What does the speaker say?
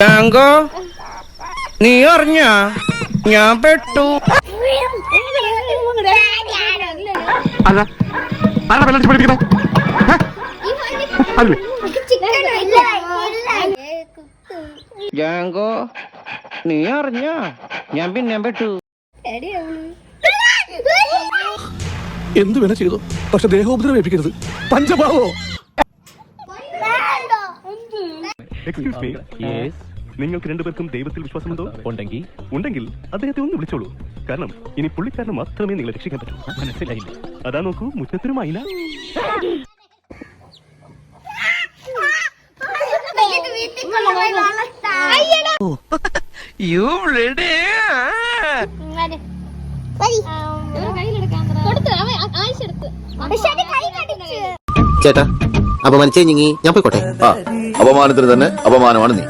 Tango? നീ അറിഞ്ഞ? ഞാൻ പെട്ടു. അല്ല. ആരാ വെള്ളം പഠിപ്പിക്കണേ അല്ലേ? ജാങ്കോ നീ അറിഞ്ഞ? ഞാൻ പിന്നെ പെട്ടു. എന്ത് വേണ ചെയ്തു. പക്ഷെ ദേഹോപദ്രവേൽപ്പിക്കരുത് പഞ്ചഭാവോ? എക്സ്ക്യൂസ് മീ നിങ്ങൾക്ക് രണ്ടുപേർക്കും ദൈവത്തിൽ വിശ്വാസമുണ്ടോ? ഉണ്ടെങ്കിൽ? ഉണ്ടെങ്കിൽ അദ്ദേഹത്തെ ഒന്ന് വിളിച്ചോളൂ. കാരണം ഇനി പുള്ളിക്കാരന് മാത്രമേ നിങ്ങളെ രക്ഷിക്കാൻ പറ്റൂ. മനസ്സിലായില്ല. അതാ നോക്കൂ മുറ്റത്തിനുമായി മൈന. യു റെഡി ചേട്ടാ അപമാനിച്ചേ ഞാൻ പോയിക്കോട്ടെ. അപമാനത്തിന് തന്നെ അപമാനമാണ് നീ.